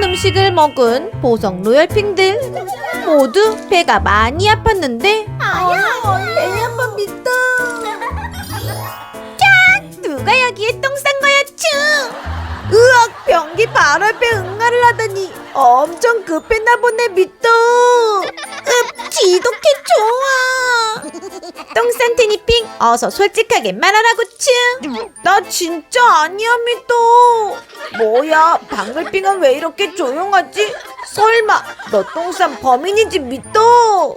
맛있는 음식을 먹은 보석 로열핑들 모두 배가 많이 아팠는데? 아야, 배 한번 믿어. 누가 여기에 똥 싼 거야 쭈 으악, 변기 바로 앞에 응가를 하다니 엄청 급했나 보네, 믿 어. 읍 지독해 좋아 똥싼 테니핑 어서 솔직하게 말하라고 나 진짜 아니야, 믿어. 뭐야, 방글빙은 왜 이렇게 조용하지? 설마 너 똥싼 범인이지, 믿어.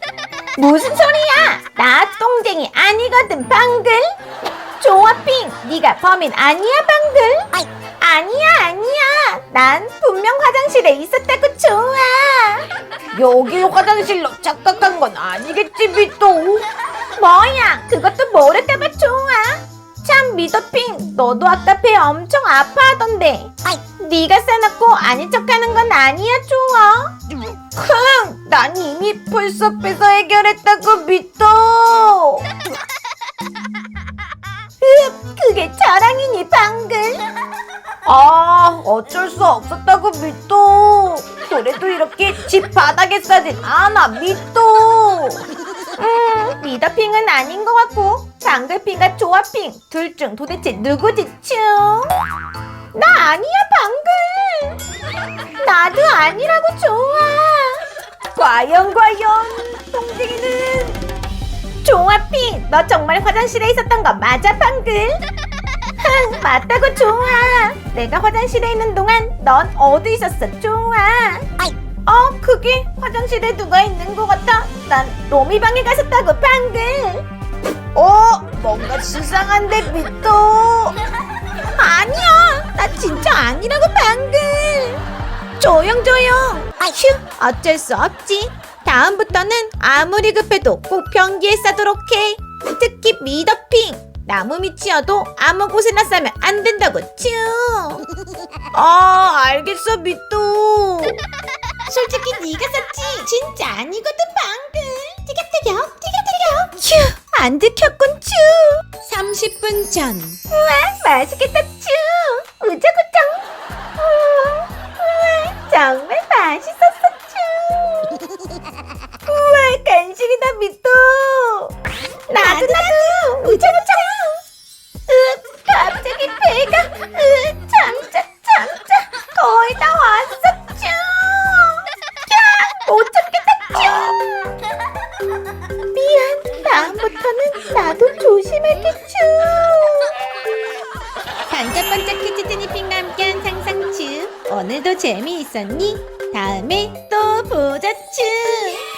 무슨 소리야 나 똥쟁이 아니거든 방글 좋아 핑 네가 범인 아니야 방글 아니야 아니야 난 분명 화장실에 있었다고 좋아 여기 화장실로 착각한 건 아니겠지, 믿어. 뭐야 그것도 모를까봐 좋아 참 미더핑 너도 아까 배 엄청 아파하던데 네가 싸놓고 아닌 척하는 건 아니야 좋아 흥! 난 이미 빼서 해결했다고 믿어. 그게 자랑이니 방글 아, 어쩔 수 없었다고 믿어. 집 바닥에 싸진 않아, 믿어. 음, 미더핑은 아닌 것 같고. 방글핑과 조아핑. 둘 중 도대체 누구지? 츄? 나 아니야 방글. 나도 아니라고 좋아. 과연, 과연. 동생이는. 조아핑. 너 정말 화장실에 있었던 거 맞아 방글? 흥 맞다고 좋아. 내가 화장실에 있는 동안 넌 어디 있었어? 좋아 어 그게 화장실에 누가 있는 것 같아? 난 로미 방에 갔었다고 방글 어, 뭔가 수상한데, 믿어. 아니야 나 진짜 아니라고 방글 조용 조용. 휴 어쩔 수 없지. 다음부터는 아무리 급해도 꼭 변기에 싸도록 해. 특히 미더핑. 나무 밑이어도 아무 곳에나 싸면 안 된다고 쭈 아, 알겠어, 믿어. 솔직히 네가 쌌지? 진짜 아니거든 방글 티격태격 티격태격. 휴안 들켰군 쭈 30분 전. 우와 맛있겠다 쭈 우자구정 우와, 정말 맛있었어 쭈 우와 간식이다 믿어 나도 나도. 우자구정 다음부터는 나도 쭈 반짝반짝 퀴즈 드니핑과 함께한 상상추. 오늘도 재미있었니? 다음에 또 보자 쭈